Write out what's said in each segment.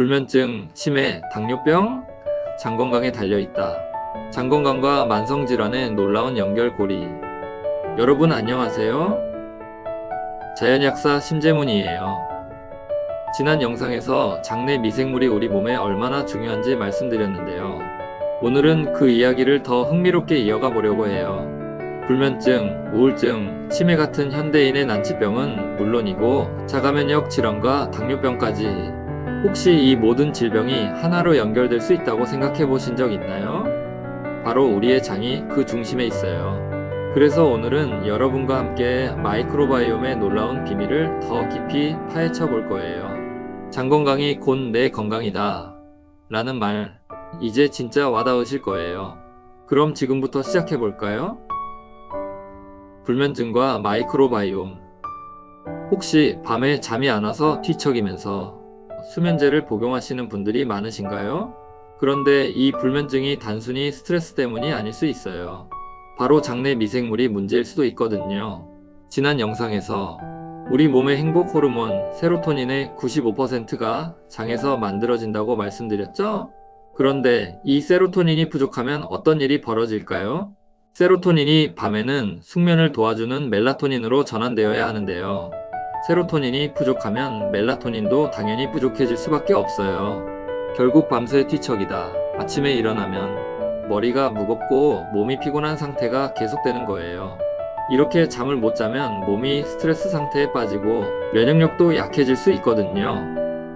불면증, 치매, 당뇨병, 장 건강에 달려 있다. 장 건강과 만성 질환의 놀라운 연결고리. 여러분 안녕하세요. 자연약사 심재문이에요. 지난 영상에서 장내 미생물이 우리 몸에 얼마나 중요한지 말씀드렸는데요. 오늘은 그 이야기를 더 흥미롭게 이어가 보려고 해요. 불면증, 우울증, 치매 같은 현대인의 난치병은 물론이고 자가면역 질환과 당뇨병까지 혹시 이 모든 질병이 하나로 연결될 수 있다고 생각해 보신 적 있나요? 바로 우리의 장이 그 중심에 있어요. 그래서 오늘은 여러분과 함께 마이크로바이옴의 놀라운 비밀을 더 깊이 파헤쳐 볼 거예요. 장 건강이 곧 내 건강이다. 라는 말, 이제 진짜 와닿으실 거예요. 그럼 지금부터 시작해 볼까요? 불면증과 마이크로바이옴. 혹시 밤에 잠이 안 와서 뒤척이면서 수면제를 복용하시는 분들이 많으신가요? 그런데 이 불면증이 단순히 스트레스 때문이 아닐 수 있어요. 바로 장내 미생물이 문제일 수도 있거든요. 지난 영상에서 우리 몸의 행복 호르몬 세로토닌의 95%가 장에서 만들어진다고 말씀드렸죠? 그런데 이 세로토닌이 부족하면 어떤 일이 벌어질까요? 세로토닌이 밤에는 숙면을 도와주는 멜라토닌으로 전환되어야 하는데요. 세로토닌이 부족하면 멜라토닌도 당연히 부족해질 수밖에 없어요. 결국 밤새 뒤척이다. 아침에 일어나면 머리가 무겁고 몸이 피곤한 상태가 계속되는 거예요. 이렇게 잠을 못 자면 몸이 스트레스 상태에 빠지고 면역력도 약해질 수 있거든요.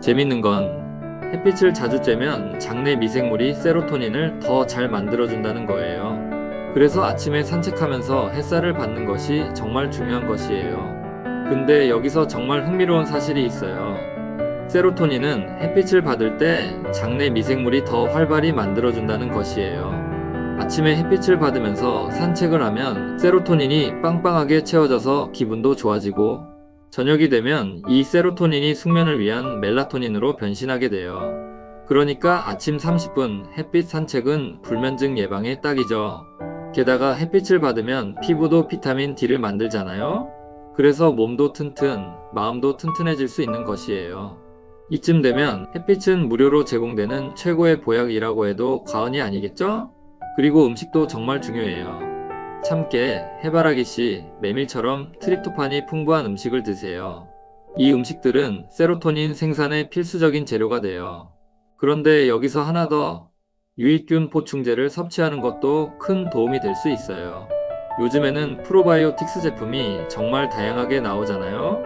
재밌는 건 햇빛을 자주 쬐면 장내 미생물이 세로토닌을 더 잘 만들어준다는 거예요. 그래서 아침에 산책하면서 햇살을 받는 것이 정말 중요한 것이에요. 근데 여기서 정말 흥미로운 사실이 있어요. 세로토닌은 햇빛을 받을 때 장내 미생물이 더 활발히 만들어준다는 것이에요. 아침에 햇빛을 받으면서 산책을 하면 세로토닌이 빵빵하게 채워져서 기분도 좋아지고 저녁이 되면 이 세로토닌이 숙면을 위한 멜라토닌으로 변신하게 돼요. 그러니까 아침 30분 햇빛 산책은 불면증 예방에 딱이죠. 게다가 햇빛을 받으면 피부도 비타민 D를 만들잖아요. 그래서 몸도 튼튼, 마음도 튼튼해질 수 있는 것이에요. 이쯤 되면 햇빛은 무료로 제공되는 최고의 보약이라고 해도 과언이 아니겠죠? 그리고 음식도 정말 중요해요. 참깨, 해바라기씨, 메밀처럼 트립토판이 풍부한 음식을 드세요. 이 음식들은 세로토닌 생산의 필수적인 재료가 돼요. 그런데 여기서 하나 더 유익균 보충제를 섭취하는 것도 큰 도움이 될 수 있어요. 요즘에는 프로바이오틱스 제품이 정말 다양하게 나오잖아요.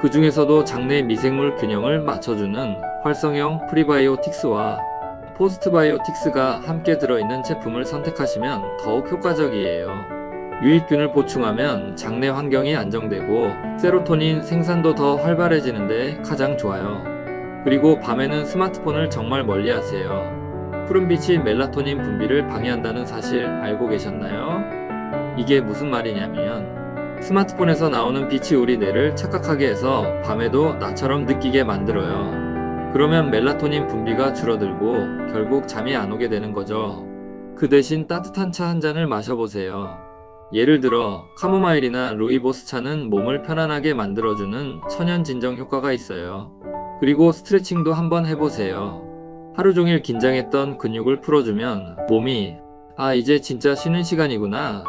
그 중에서도 장내 미생물 균형을 맞춰주는 활성형 프리바이오틱스와 포스트바이오틱스가 함께 들어있는 제품을 선택하시면 더욱 효과적이에요. 유익균을 보충하면 장내 환경이 안정되고 세로토닌 생산도 더 활발해지는데 가장 좋아요. 그리고 밤에는 스마트폰을 정말 멀리 하세요. 푸른빛이 멜라토닌 분비를 방해한다는 사실 알고 계셨나요? 이게 무슨 말이냐면 스마트폰에서 나오는 빛이 우리 뇌를 착각하게 해서 밤에도 나처럼 느끼게 만들어요. 그러면 멜라토닌 분비가 줄어들고 결국 잠이 안 오게 되는 거죠. 그 대신 따뜻한 차 한 잔을 마셔보세요. 예를 들어 카모마일이나 루이보스 차는 몸을 편안하게 만들어주는 천연 진정 효과가 있어요. 그리고 스트레칭도 한번 해보세요. 하루 종일 긴장했던 근육을 풀어주면 몸이 아 이제 진짜 쉬는 시간이구나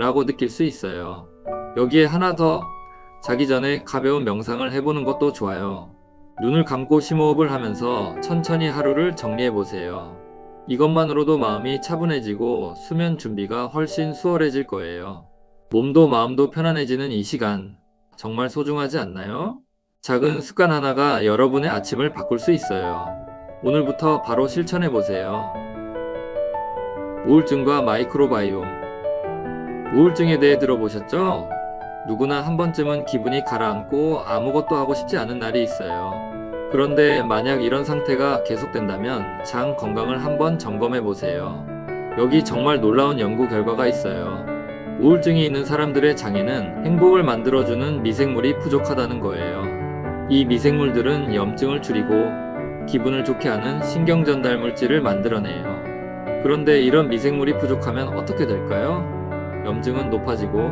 라고 느낄 수 있어요. 여기에 하나 더 자기 전에 가벼운 명상을 해보는 것도 좋아요. 눈을 감고 심호흡을 하면서 천천히 하루를 정리해 보세요. 이것만으로도 마음이 차분해지고 수면 준비가 훨씬 수월해질 거예요. 몸도 마음도 편안해지는 이 시간 정말 소중하지 않나요? 작은 습관 하나가 여러분의 아침을 바꿀 수 있어요. 오늘부터 바로 실천해 보세요. 우울증과 마이크로바이옴 우울증에 대해 들어보셨죠? 누구나 한 번쯤은 기분이 가라앉고 아무것도 하고 싶지 않은 날이 있어요. 그런데 만약 이런 상태가 계속된다면 장 건강을 한번 점검해 보세요. 여기 정말 놀라운 연구 결과가 있어요. 우울증이 있는 사람들의 장에는 행복을 만들어주는 미생물이 부족하다는 거예요. 이 미생물들은 염증을 줄이고 기분을 좋게 하는 신경 전달 물질을 만들어내요. 그런데 이런 미생물이 부족하면 어떻게 될까요? 염증은 높아지고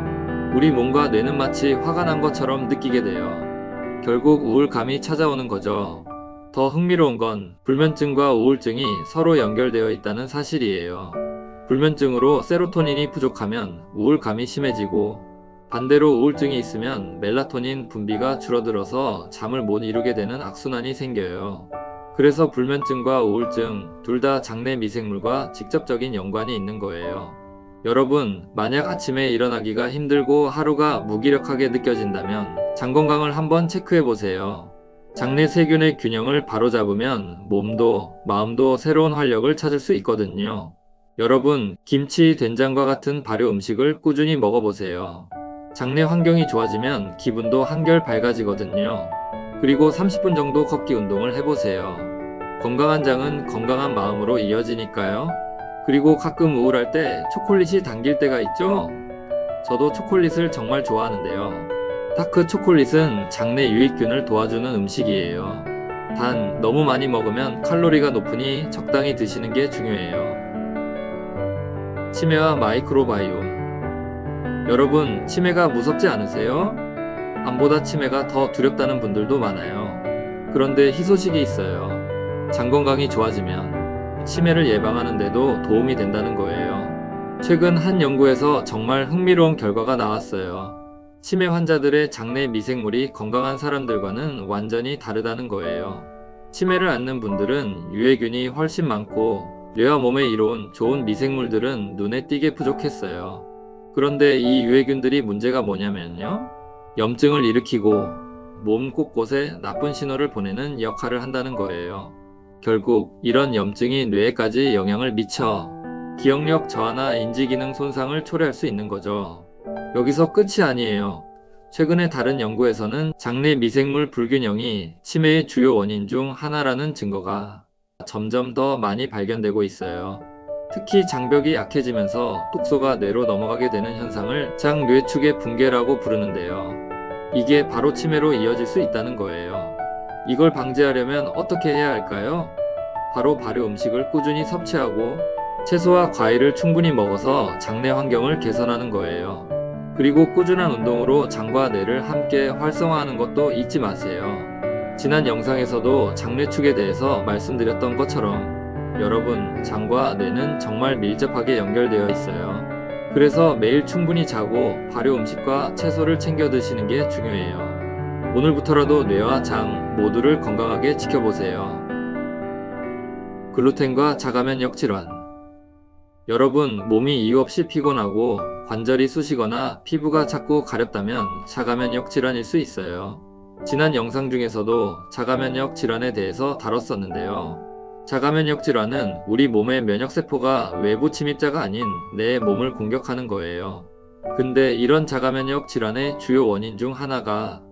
우리 몸과 뇌는 마치 화가 난 것처럼 느끼게 돼요. 결국 우울감이 찾아오는 거죠. 더 흥미로운 건 불면증과 우울증이 서로 연결되어 있다는 사실이에요. 불면증으로 세로토닌이 부족하면 우울감이 심해지고 반대로 우울증이 있으면 멜라토닌 분비가 줄어들어서 잠을 못 이루게 되는 악순환이 생겨요. 그래서 불면증과 우울증 둘 다 장내 미생물과 직접적인 연관이 있는 거예요. 여러분, 만약 아침에 일어나기가 힘들고 하루가 무기력하게 느껴진다면 장 건강을 한번 체크해 보세요. 장내 세균의 균형을 바로잡으면 몸도 마음도 새로운 활력을 찾을 수 있거든요. 여러분, 김치, 된장과 같은 발효 음식을 꾸준히 먹어보세요. 장내 환경이 좋아지면 기분도 한결 밝아지거든요. 그리고 30분 정도 걷기 운동을 해보세요. 건강한 장은 건강한 마음으로 이어지니까요. 그리고 가끔 우울할 때 초콜릿이 당길 때가 있죠? 저도 초콜릿을 정말 좋아하는데요. 다크 초콜릿은 장내 유익균을 도와주는 음식이에요. 단, 너무 많이 먹으면 칼로리가 높으니 적당히 드시는 게 중요해요. 치매와 마이크로바이옴. 여러분, 치매가 무섭지 않으세요? 암보다 치매가 더 두렵다는 분들도 많아요. 그런데 희소식이 있어요. 장 건강이 좋아지면 치매를 예방하는데도 도움이 된다는 거예요. 최근 한 연구에서 정말 흥미로운 결과가 나왔어요. 치매 환자들의 장내 미생물이 건강한 사람들과는 완전히 다르다는 거예요. 치매를 앓는 분들은 유해균이 훨씬 많고 뇌와 몸에 이로운 좋은 미생물들은 눈에 띄게 부족했어요. 그런데 이 유해균들이 문제가 뭐냐면요. 염증을 일으키고 몸 곳곳에 나쁜 신호를 보내는 역할을 한다는 거예요. 결국 이런 염증이 뇌에까지 영향을 미쳐 기억력 저하나 인지기능 손상을 초래할 수 있는 거죠. 여기서 끝이 아니에요. 최근에 다른 연구에서는 장내 미생물 불균형이 치매의 주요 원인 중 하나라는 증거가 점점 더 많이 발견되고 있어요. 특히 장벽이 약해지면서 독소가 뇌로 넘어가게 되는 현상을 장뇌축의 붕괴라고 부르는데요. 이게 바로 치매로 이어질 수 있다는 거예요. 이걸 방지하려면 어떻게 해야 할까요? 바로 발효 음식을 꾸준히 섭취하고 채소와 과일을 충분히 먹어서 장내 환경을 개선하는 거예요. 그리고 꾸준한 운동으로 장과 뇌를 함께 활성화하는 것도 잊지 마세요. 지난 영상에서도 장뇌축에 대해서 말씀드렸던 것처럼 여러분, 장과 뇌는 정말 밀접하게 연결되어 있어요. 그래서 매일 충분히 자고 발효 음식과 채소를 챙겨 드시는 게 중요해요. 오늘부터라도 뇌와 장 모두를 건강하게 지켜보세요. 글루텐과 자가면역 질환. 여러분, 몸이 이유 없이 피곤하고 관절이 쑤시거나 피부가 자꾸 가렵다면 자가면역 질환일 수 있어요. 지난 영상 중에서도 자가면역 질환에 대해서 다뤘었는데요. 자가면역 질환은 우리 몸의 면역세포가 외부 침입자가 아닌 내 몸을 공격하는 거예요. 근데 이런 자가면역 질환의 주요 원인 중 하나가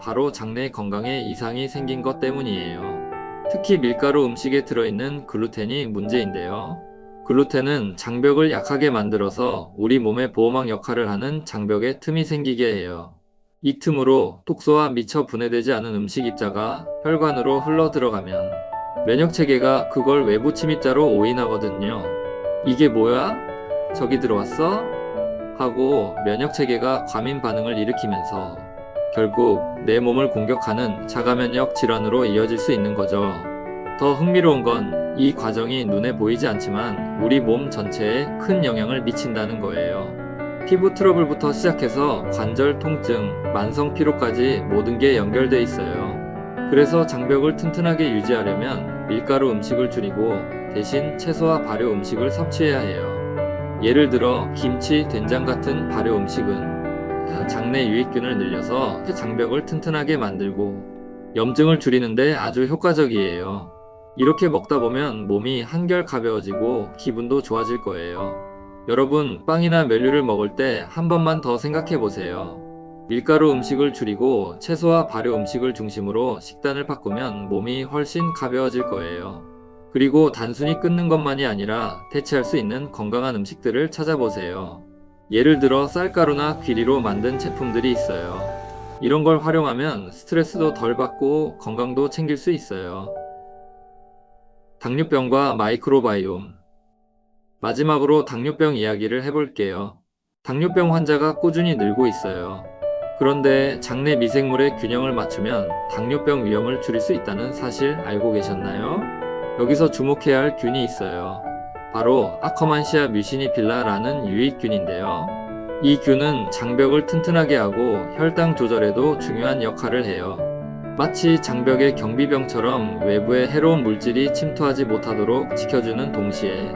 바로 장내 건강에 이상이 생긴 것 때문이에요. 특히 밀가루 음식에 들어있는 글루텐이 문제인데요. 글루텐은 장벽을 약하게 만들어서 우리 몸의 보호막 역할을 하는 장벽에 틈이 생기게 해요. 이 틈으로 독소와 미처 분해되지 않은 음식 입자가 혈관으로 흘러 들어가면 면역 체계가 그걸 외부 침입자로 오인하거든요. 이게 뭐야? 저기 들어왔어? 하고 면역 체계가 과민 반응을 일으키면서 결국 내 몸을 공격하는 자가면역 질환으로 이어질 수 있는 거죠. 더 흥미로운 건 이 과정이 눈에 보이지 않지만 우리 몸 전체에 큰 영향을 미친다는 거예요. 피부 트러블부터 시작해서 관절 통증, 만성 피로까지 모든 게 연결돼 있어요. 그래서 장벽을 튼튼하게 유지하려면 밀가루 음식을 줄이고 대신 채소와 발효 음식을 섭취해야 해요. 예를 들어 김치, 된장 같은 발효 음식은 장내 유익균을 늘려서 장벽을 튼튼하게 만들고 염증을 줄이는데 아주 효과적이에요. 이렇게 먹다 보면 몸이 한결 가벼워지고 기분도 좋아질 거예요. 여러분, 빵이나 멜류를 먹을 때 한 번만 더 생각해 보세요. 밀가루 음식을 줄이고 채소와 발효 음식을 중심으로 식단을 바꾸면 몸이 훨씬 가벼워질 거예요. 그리고 단순히 끊는 것만이 아니라 대체할 수 있는 건강한 음식들을 찾아보세요. 예를 들어 쌀가루나 귀리로 만든 제품들이 있어요. 이런 걸 활용하면 스트레스도 덜 받고 건강도 챙길 수 있어요. 당뇨병과 마이크로바이옴. 마지막으로 당뇨병 이야기를 해볼게요. 당뇨병 환자가 꾸준히 늘고 있어요. 그런데 장내 미생물의 균형을 맞추면 당뇨병 위험을 줄일 수 있다는 사실 알고 계셨나요? 여기서 주목해야 할 균이 있어요. 바로 아커만시아 뮤시니필라라는 유익균인데요. 이 균은 장벽을 튼튼하게 하고 혈당 조절에도 중요한 역할을 해요. 마치 장벽의 경비병처럼 외부의 해로운 물질이 침투하지 못하도록 지켜주는 동시에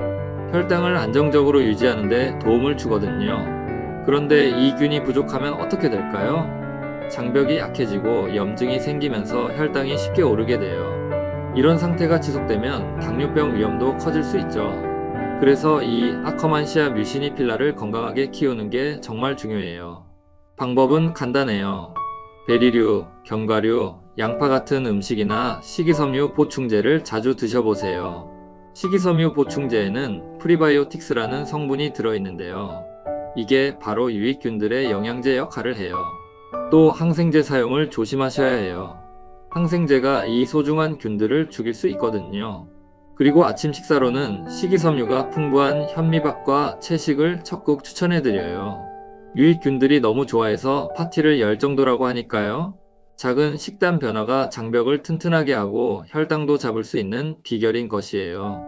혈당을 안정적으로 유지하는데 도움을 주거든요. 그런데 이 균이 부족하면 어떻게 될까요? 장벽이 약해지고 염증이 생기면서 혈당이 쉽게 오르게 돼요. 이런 상태가 지속되면 당뇨병 위험도 커질 수 있죠. 그래서 이 아커만시아 뮤시니필라를 건강하게 키우는 게 정말 중요해요. 방법은 간단해요. 베리류, 견과류, 양파 같은 음식이나 식이섬유 보충제를 자주 드셔보세요. 식이섬유 보충제에는 프리바이오틱스라는 성분이 들어있는데요. 이게 바로 유익균들의 영양제 역할을 해요. 또 항생제 사용을 조심하셔야 해요. 항생제가 이 소중한 균들을 죽일 수 있거든요. 그리고 아침 식사로는 식이섬유가 풍부한 현미밥과 채식을 적극 추천해드려요. 유익균들이 너무 좋아해서 파티를 열 정도라고 하니까요. 작은 식단 변화가 장벽을 튼튼하게 하고 혈당도 잡을 수 있는 비결인 것이에요.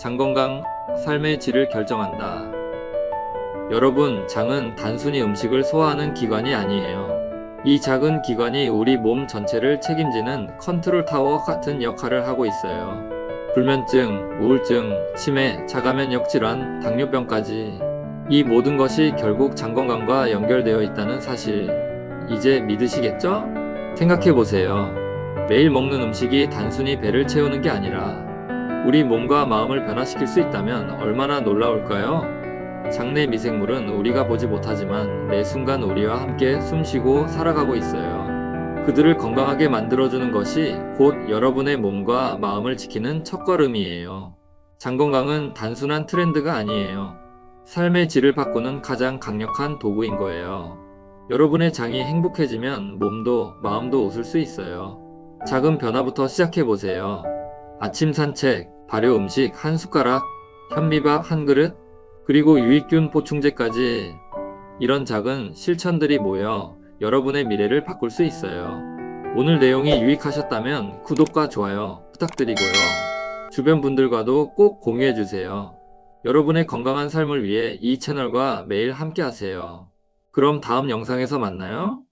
장 건강, 삶의 질을 결정한다. 여러분, 장은 단순히 음식을 소화하는 기관이 아니에요. 이 작은 기관이 우리 몸 전체를 책임지는 컨트롤 타워 같은 역할을 하고 있어요. 불면증, 우울증, 치매, 자가면역 질환, 당뇨병까지 이 모든 것이 결국 장 건강과 연결되어 있다는 사실 이제 믿으시겠죠? 생각해 보세요. 매일 먹는 음식이 단순히 배를 채우는 게 아니라 우리 몸과 마음을 변화시킬 수 있다면 얼마나 놀라울까요? 장내 미생물은 우리가 보지 못하지만 매 순간 우리와 함께 숨쉬고 살아가고 있어요. 그들을 건강하게 만들어주는 것이 곧 여러분의 몸과 마음을 지키는 첫걸음이에요. 장 건강은 단순한 트렌드가 아니에요. 삶의 질을 바꾸는 가장 강력한 도구인 거예요. 여러분의 장이 행복해지면 몸도 마음도 웃을 수 있어요. 작은 변화부터 시작해 보세요. 아침 산책, 발효 음식 한 숟가락, 현미밥 한 그릇, 그리고 유익균 보충제까지 이런 작은 실천들이 모여 여러분의 미래를 바꿀 수 있어요. 오늘 내용이 유익하셨다면 구독과 좋아요 부탁드리고요. 주변 분들과도 꼭 공유해 주세요. 여러분의 건강한 삶을 위해 이 채널과 매일 함께 하세요. 그럼 다음 영상에서 만나요.